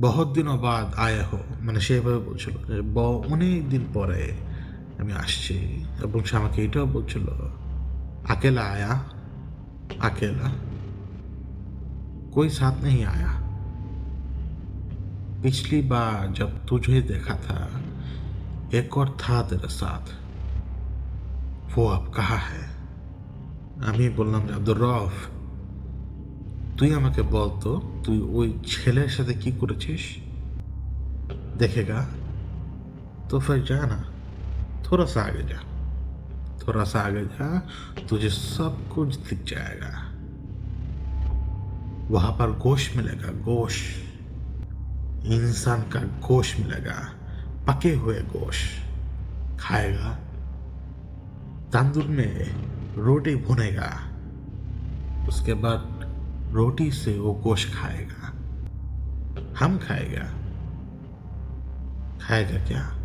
বহুত দিনও বাদ আয়া হো মানে সেভাবে বলছিল যে ব- অনেক দিন পরে আমি আসছি এবং সে আমাকে এটাও বলছিল अकेला आया अकेला कोई साथ नहीं आया पिछली बार जब तुझे देखा था एक और था तेरे साथ वो अब कहाँ है আমি বললাম যে আব্দুর রফ তুই আমাকে বল তো তুই ওই ছেলের সাথে কি করেছিস देखेगा तो फिर जाना थोड़ा सा आगे जा थोड़ा सा आगे जा तुझे सब कुछ दिख जाएगा वहां पर गोश्त मिलेगा गोश्त इंसान का गोश्त मिलेगा पके हुए गोश्त खाएगा तंदूर में रोटी भुनेगा उसके बाद रोटी से वो गोश्त खाएगा। हम खाएगा। खाएगा क्या?